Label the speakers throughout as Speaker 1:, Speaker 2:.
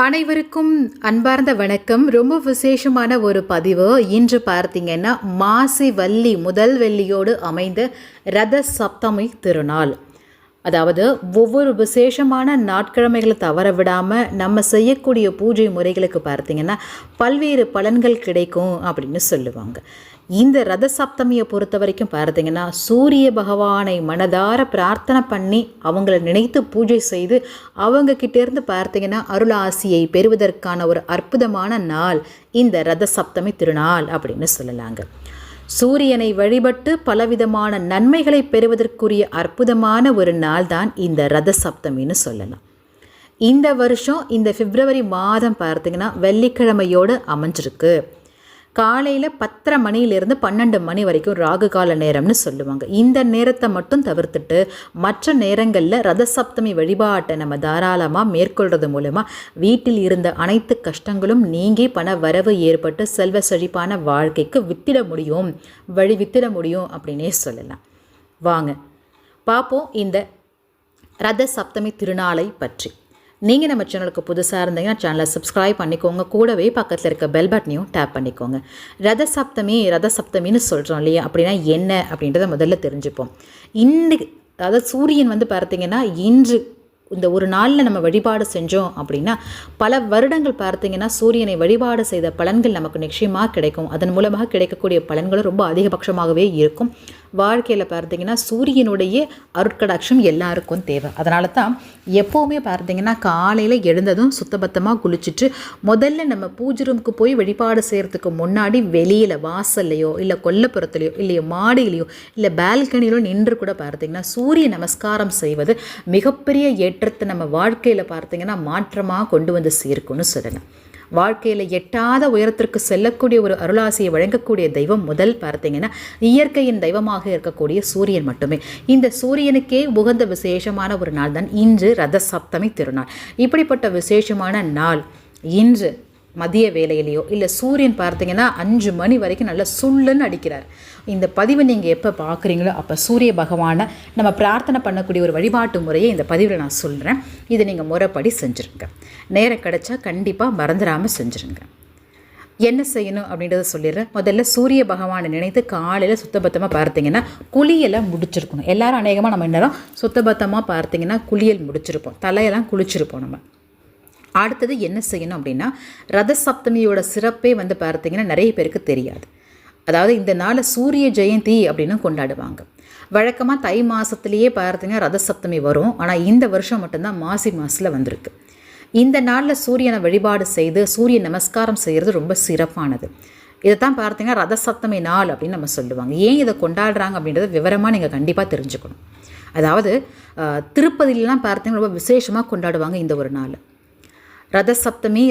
Speaker 1: அனைவருக்கும் அன்பார்ந்த வணக்கம். ரொம்ப விசேஷமான ஒரு பதிவு. இன்று பார்த்தீங்கன்னா மாசி வள்ளி முதல் வெள்ளியோடு அமைந்த ரத சப்தமி திருநாள். அதாவது ஒவ்வொரு விசேஷமான நாட்கிழமைகளை தவற விடாமல் நம்ம செய்யக்கூடிய பூஜை முறைகளுக்கு பார்த்தீங்கன்னா பல்வேறு பலன்கள் கிடைக்கும் அப்படின்னு சொல்லுவாங்க. இந்த ரத சப்தமியை பொறுத்த வரைக்கும் பார்த்தீங்கன்னா சூரிய பகவானை மனதார பிரார்த்தனை பண்ணி அவங்கள நினைத்து பூஜை செய்து அவங்க கிட்டேருந்து பார்த்தீங்கன்னா அருளாசியை பெறுவதற்கான ஒரு அற்புதமான நாள் இந்த ரத சப்தமி திருநாள் அப்படின்னு சொல்லலாங்க. சூரியனை வழிபட்டு பலவிதமான நன்மைகளை பெறுவதற்குரிய அற்புதமான ஒரு நாள் தான் இந்த ரத சப்தமின்னு சொல்லலாம். இந்த வருஷம் இந்த பிப்ரவரி மாதம் பார்த்திங்கன்னா வெள்ளிக்கிழமையோடு அமைஞ்சிருக்கு. காலையில் பத்தரை மணியிலேருந்து பன்னெண்டு மணி வரைக்கும் ராகு கால நேரம்னு சொல்லுவாங்க. இந்த நேரத்தை மட்டும் தவிர்த்துட்டு மற்ற நேரங்களில் ரத சப்தமி வழிபாட்டை நம்ம தாராளமாக மேற்கொள்றது மூலமாக வீட்டில் இருந்த அனைத்து கஷ்டங்களும் நீங்கி பண வரவு ஏற்பட்டு செல்வ செழிப்பான வாழ்க்கைக்கு வித்திட முடியும் வழி வித்திட முடியும் அப்படின்னே சொல்லலாம். வாங்க பார்ப்போம் இந்த ரத சப்தமி திருநாளை பற்றி. நீங்கள் நம்ம சேனலுக்கு புதுசாக இருந்தீங்கன்னா சேனலை சப்ஸ்கிரைப் பண்ணிக்கோங்க. கூடவே பக்கத்தில் இருக்க பெல் பட்டனையும் டேப் பண்ணிக்கோங்க. ரத சப்தமி ரத சப்தமின்னு சொல்கிறோம் இல்லையா? அப்படின்னா என்ன அப்படின்றத முதல்ல தெரிஞ்சுப்போம். இன்னைக்கு அதாவது சூரியன் வந்து பார்த்தீங்கன்னா இன்று இந்த ஒரு நாளில் நம்ம வழிபாடு செஞ்சோம் அப்படின்னா பல வருடங்கள் பார்த்தீங்கன்னா சூரியனை வழிபாடு செய்த பலன்கள் நமக்கு நிச்சயமாக கிடைக்கும். அதன் மூலமாக கிடைக்கக்கூடிய பலன்களும் ரொம்ப அதிகபட்சமாகவே இருக்கும். வாழ்க்கையில் பார்த்தீங்கன்னா சூரியனுடைய அருட்கடாட்சம் எல்லாருக்கும் தேவை. அதனால தான் எப்போவுமே பார்த்தீங்கன்னா காலையில் எழுந்ததும் சுத்தபத்தமாக குளிச்சுட்டு முதல்ல நம்ம பூஜை ரூமுக்கு போய் வழிபாடு செய்கிறதுக்கு முன்னாடி வெளியில் வாசல்லையோ இல்லை கொல்லப்புறத்துலையோ இல்லையோ மாடியிலையோ இல்லை பால்கனியிலோ நின்று கூட பார்த்தீங்கன்னா சூரிய நமஸ்காரம் செய்வது மிகப்பெரிய ஏற்றத்தை நம்ம வாழ்க்கையில் பார்த்தீங்கன்னா மாற்றமாக கொண்டு வந்து சேர்க்கும்னு சொல்லலாம். வாழ்க்கையில் எட்டாத உயரத்திற்கு செல்லக்கூடிய ஒரு அருளாசியை வழங்கக்கூடிய தெய்வம் முதல் பார்த்தீங்கன்னா இயற்கையின் தெய்வமாக இருக்கக்கூடிய சூரியன் மட்டுமே. இந்த சூரியனுக்கே உகந்த விசேஷமான ஒரு நாள் தான் இன்று ரத சப்தமி திருநாள். இப்படிப்பட்ட விசேஷமான நாள் இன்று மதிய வேலையிலையோ இல்லை சூரியன் பார்த்தீங்கன்னா அஞ்சு மணி வரைக்கும் நல்லா சுள்ளுன்னு அடிக்கிறார். இந்த பதிவை நீங்கள் எப்போ பார்க்குறீங்களோ அப்போ சூரிய பகவானை நம்ம பிரார்த்தனை பண்ணக்கூடிய ஒரு வழிபாட்டு முறையை இந்த பதிவில் நான் சொல்கிறேன் இதை நீங்கள் முறைப்படி செஞ்சுருங்க. நேரம் கிடச்சா கண்டிப்பாக மறந்துடாமல் செஞ்சுருங்க. என்ன செய்யணும் அப்படின்றத சொல்லிடுறேன். முதல்ல சூரிய பகவானை நினைத்து காலையில் சுத்தபத்தமாக பார்த்தீங்கன்னா குளியலை முடிச்சிருக்கணும். எல்லாரும் அநேகமாக நம்ம நேரம் சுத்தபத்தமாக பார்த்தீங்கன்னா குளியல் முடிச்சிருப்போம். தலையெல்லாம் குளிச்சிருப்போம் நம்ம. அடுத்தது என்ன செய்யணும் அப்படின்னா ரத சப்தமியோட சிறப்பே வந்து பார்த்தீங்கன்னா நிறைய பேருக்கு தெரியாது. அதாவது இந்த நாளை சூரிய ஜெயந்தி அப்படின்னு கொண்டாடுவாங்க. வழக்கமாக தை மாதத்துலேயே பார்த்தீங்கன்னா ரத சப்தமி வரும். ஆனால் இந்த வருஷம் மட்டும்தான் மாசி மாதத்தில் வந்திருக்கு. இந்த நாளில் சூரியனை வழிபாடு செய்து சூரிய நமஸ்காரம் செய்கிறது ரொம்ப சிறப்பானது. இதை தான் பார்த்தீங்கன்னா ரத சப்தமி நாள் அப்படின்னு நம்ம சொல்லுவாங்க. ஏன் இதை கொண்டாடுறாங்க அப்படின்றத விவரமாக நீங்கள் கண்டிப்பாக தெரிஞ்சுக்கணும். அதாவது திருப்பதியிலலாம் பார்த்தீங்கன்னா ரொம்ப விசேஷமாக கொண்டாடுவாங்க இந்த ஒரு நாள். ரத சப்தமி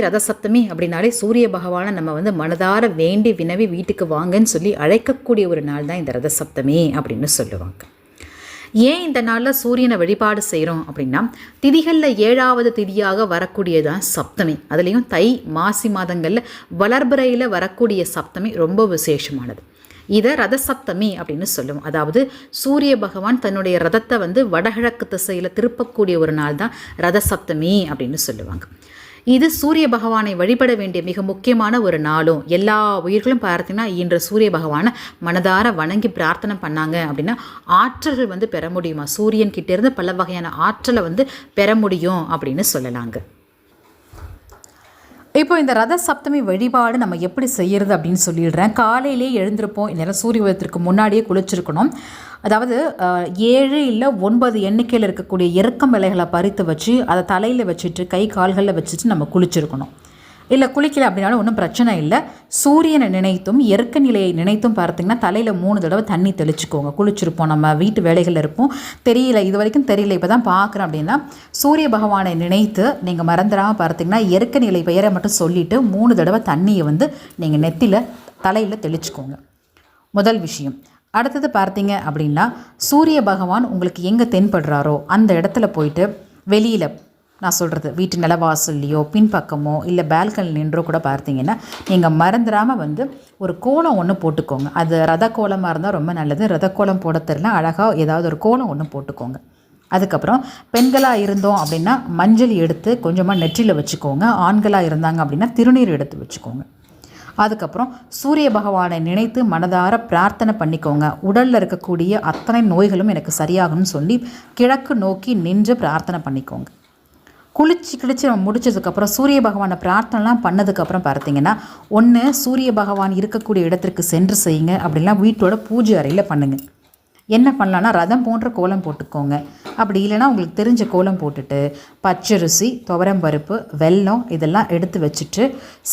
Speaker 1: அப்படின்னாலே சூரிய பகவானை நம்ம வந்து மனதார வேண்டி வினவி வீட்டுக்கு வாங்கன்னு சொல்லி அழைக்கக்கூடிய ஒரு நாள் தான் இந்த ரத சப்தமி அப்படின்னு சொல்லுவாங்க. ஏன் இந்த நாளில் சூரியனை வழிபாடு செய்கிறோம் அப்படின்னா திதிகளில் ஏழாவது திதியாக வரக்கூடியதான் சப்தமி. அதுலேயும் தை மாசி மாதங்களில் வளர்பிறையில் வரக்கூடிய சப்தமி ரொம்ப விசேஷமானது. இதை ரத சப்தமி அப்படின்னு சொல்லுவோம். அதாவது சூரிய பகவான் தன்னுடைய ரதத்தை வந்து வடகிழக்கு திசையில் திருப்பக்கூடிய ஒரு நாள் தான் ரத சப்தமி அப்படின்னு சொல்லுவாங்க. இது சூரிய பகவானை வழிபட வேண்டிய மிக முக்கியமான ஒரு நாளும். எல்லா உயிர்களும் பார்த்தீங்கன்னா இன்று சூரிய பகவானை மனதார வணங்கி பிரார்த்தனை பண்ணாங்க அப்படின்னா ஆற்றல்கள் வந்து பெற முடியுமா? சூரியன் கிட்டேருந்து பல வகையான ஆற்றலை வந்து பெற முடியும் அப்படின்னு சொல்லலாங்க. இப்போ இந்த ரத சப்தமி வழிபாடு நம்ம எப்படி செய்கிறது அப்படின்னு சொல்லிடுறேன். காலையிலே எழுந்திருப்போம். இந்நேரம் சூரிய உதயத்திற்கு முன்னாடியே குளிச்சிருக்கணும். அதாவது ஏழு இல்லை ஒன்பது எண்ணிக்கையில் இருக்கக்கூடிய இறக்கம் இலைகளை பறித்து வச்சு அதை தலையில் வச்சுட்டு கை கால்களில் வச்சுட்டு நம்ம குளிச்சிருக்கணும். இல்லை குளிக்கல அப்படின்னாலும் ஒன்றும் பிரச்சனை இல்லை. சூரியனை நினைத்தும் இயற்கை நிலையை நினைத்தும் பார்த்திங்கன்னா தலையில் மூணு தடவை தண்ணி தெளிச்சுக்கோங்க. குளிச்சிருப்போம். நம்ம வீட்டு வேலைகளில் இருப்போம். தெரியல இது வரைக்கும் தெரியல. இப்போ தான் பார்க்குறோம் அப்படின்னா சூரிய பகவானை நினைத்து நீங்கள் மறந்துடாமல் பார்த்தீங்கன்னா இயற்கை நிலை பெயரை மட்டும் சொல்லிவிட்டு மூணு தடவை தண்ணியை வந்து நீங்கள் நெத்தியில் தலையில் தெளிச்சுக்கோங்க. முதல் விஷயம். அடுத்தது பார்த்தீங்க அப்படின்னா சூரிய பகவான் உங்களுக்கு எங்கே தென்படுறாரோ அந்த இடத்துல போயிட்டு வெளியில் நான் சொல்கிறது வீட்டு நிலவாசல்லையோ பின்பக்கமோ இல்லை பால்கனி நின்றோ கூட பார்த்தீங்கன்னா நீங்கள் மறந்துடாமல் வந்து ஒரு கோலம் ஒன்று போட்டுக்கோங்க. அது ரத கோலமாக இருந்தால் ரொம்ப நல்லது. ரத கோலம் போட தெரில அழகாக ஏதாவது ஒரு கோலம் ஒன்று போட்டுக்கோங்க. அதுக்கப்புறம் பெண்களாக இருந்தோம் அப்படின்னா மஞ்சள் எடுத்து கொஞ்சமாக நெற்றியில் வச்சுக்கோங்க. ஆண்களாக இருந்தாங்க அப்படின்னா திருநீர் எடுத்து வச்சுக்கோங்க. அதுக்கப்புறம் சூரிய பகவானை நினைத்து மனதார பிரார்த்தனை பண்ணிக்கோங்க. உடலில் இருக்கக்கூடிய அத்தனை நோய்களும் எனக்கு சரியாகும்னு சொல்லி கிழக்கு நோக்கி நின்று பிரார்த்தனை பண்ணிக்கோங்க. குளிச்சு கிழிச்சு நம்ம முடிச்சதுக்கப்புறம் சூரிய பகவானை பிரார்த்தனைலாம் பண்ணதுக்கப்புறம் பார்த்தீங்கன்னா ஒன்று சூரிய பகவான் இருக்கக்கூடிய இடத்திற்கு சென்று செய்யுங்க. அப்படிலாம் வீட்டோட பூஜை அறையில் பண்ணுங்கள் என்ன பண்ணலான்னா ரதம் போன்ற கோலம் போட்டுக்கோங்க. அப்படி இல்லைன்னா உங்களுக்கு தெரிஞ்ச கோலம் போட்டுட்டு பச்சரிசி துவரம் பருப்பு வெல்லம் இதெல்லாம் எடுத்து வச்சுட்டு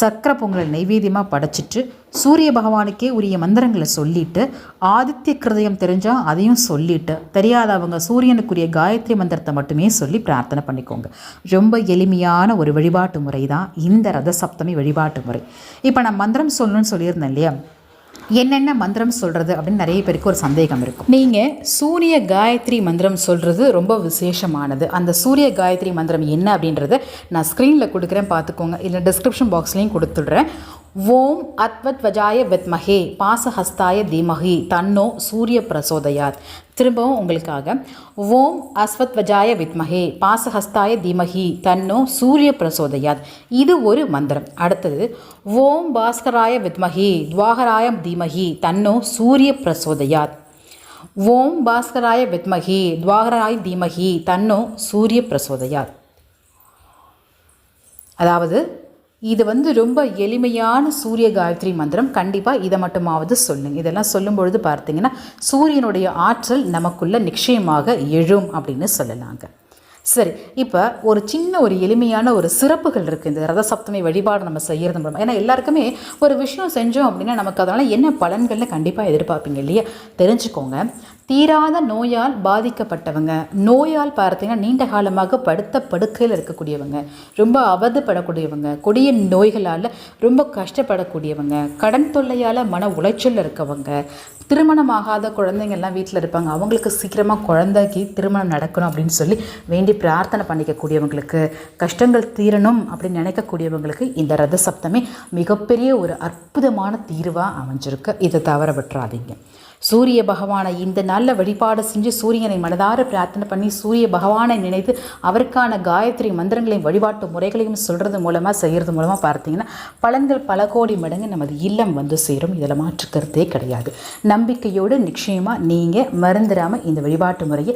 Speaker 1: சக்கரை பொங்கலை நைவேத்தியமாக படைச்சிட்டு சூரிய பகவானுக்கே உரிய மந்திரங்களை சொல்லிட்டு ஆதித்ய கிருதயம் தெரிஞ்சால் அதையும் சொல்லிட்டு தெரியாதவங்க சூரியனுக்குரிய காயத்ரி மந்திரத்தை மட்டுமே சொல்லி பிரார்த்தனை பண்ணிக்கோங்க. ரொம்ப எளிமையான ஒரு வழிபாட்டு முறை தான் இந்த ரத சப்தமி வழிபாட்டு முறை. இப்போ நான் மந்திரம் சொல்லணும்னு சொல்லியிருந்தேன் இல்லையா? என்னென்ன மந்திரம் சொல்கிறது அப்படின்னு நிறைய பேருக்கு ஒரு சந்தேகம் இருக்கும். நீங்கள் சூரிய காயத்ரி மந்திரம் சொல்கிறது ரொம்ப விசேஷமானது. அந்த சூரிய காயத்ரி மந்திரம் என்ன அப்படின்றத நான் ஸ்க்ரீனில் கொடுக்குறேன் பார்த்துக்கோங்க. இல்லை டிஸ்கிரிப்ஷன் பாக்ஸ்லேயும் கொடுத்துடுறேன். ஓம் அத்வத் வஜாய வித்மஹே பாசஹஸ்தாய தீமஹி தன்னோ சூரிய பிரசோதயாத் திரும்பவும் உங்களுக்காக ஓம் அஸ்வத் வஜாய வித்மஹே பாசஹஸ்தாய தீமஹி தன்னோ சூரிய பிரசோதயாத் இது ஒரு மந்திரம். அடுத்தது ஓம் பாஸ்கராய வித்மஹி துவாகராய தீமஹி தன்னோ சூரிய பிரசோதயாத் ஓம் பாஸ்கராய வித்மஹி துவாகராய தீமஹி தன்னோ சூரிய பிரசோதயாத் அதாவது இது வந்து ரொம்ப எளிமையான சூரிய காயத்ரி மந்திரம். கண்டிப்பாக இதை மட்டுமாவது சொல்லுங்க. இதெல்லாம் சொல்லும் பொழுது பார்த்தீங்கன்னா சூரியனுடைய ஆற்றல் நமக்குள்ள நிச்சயமாக எழும் அப்படின்னு சொல்லலாங்க. சரி இப்போ ஒரு சின்ன ஒரு எளிமையான ஒரு சிறப்புகள் இருக்குது இந்த ரத சப்தமி வழிபாடு நம்ம செய்கிறது மூலமாக ஏன்னா எல்லாருக்குமே ஒரு விஷயம் செஞ்சோம் அப்படின்னா நமக்கு அதனால் என்ன பலன்கள்னு கண்டிப்பாக எதிர்பார்ப்பீங்க இல்லையா? தெரிஞ்சுக்கோங்க. தீராத நோயால் பாதிக்கப்பட்டவங்க நோயால் பார்த்தீங்கன்னா நீண்ட காலமாக படுத்த படுக்கையில் இருக்கக்கூடியவங்க ரொம்ப அவதப்படக்கூடியவங்க கொடிய நோய்களால் ரொம்ப கஷ்டப்படக்கூடியவங்க கடன் தொல்லையால் மன உளைச்சல் இருக்கவங்க திருமணமாகாத குழந்தைங்கள்லாம் வீட்டில் இருப்பாங்க. அவங்களுக்கு சீக்கிரமாக குழந்தைக்கு திருமணம் நடக்கணும் அப்படின்னு சொல்லி வேண்டி பிரார்த்தனை பண்ணிக்கக்கூடியவங்களுக்கு கஷ்டங்கள் தீரணும் அப்படின்னு நினைக்கக்கூடியவங்களுக்கு இந்த ரத சப்தமே மிகப்பெரிய ஒரு அற்புதமான தீர்வாக அமைஞ்சிருக்கு. இதை தவற விட்டுறாதீங்க. சூரிய பகவானை இந்த நல்ல வழிபாடு செஞ்சு சூரியனை மனதார பிரார்த்தனை பண்ணி சூரிய பகவானை நினைத்து அவருக்கான காயத்ரி மந்திரங்களையும் வழிபாட்டு முறைகளையும் சொல்கிறது மூலமாக செய்கிறது மூலமாக பார்த்தீங்கன்னா பலன்கள் பல கோடி மடங்கு நமது இல்லம் வந்து சேரும். இதில் மாற்றுக்கிறதே கிடையாது. நம்பிக்கையோடு நிச்சயமாக நீங்கள் மறந்துடாமல் இந்த வழிபாட்டு முறையை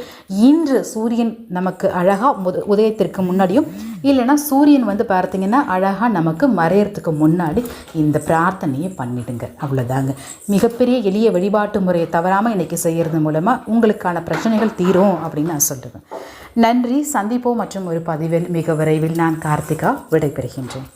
Speaker 1: இன்று சூரியன் நமக்கு அழகாக முத உதயத்திற்கு முன்னாடியும் இல்லைன்னா சூரியன் வந்து பார்த்தீங்கன்னா அழகாக நமக்கு மறையறதுக்கு முன்னாடி இந்த பிரார்த்தனையை பண்ணிடுங்க. அவ்வளோதாங்க மிகப்பெரிய எளிய வழிபாட்டு முறையை தவறாமல் இன்றைக்கி செய்கிறது மூலமாக உங்களுக்கான பிரச்சனைகள் தீரும் அப்படின்னு நான் சொல்லுவேன் நன்றி. சந்திப்போம் மற்றும் ஒரு பதிவில் மிக விரைவில் நான் கார்த்திகா விடைபெறுகின்றேன்.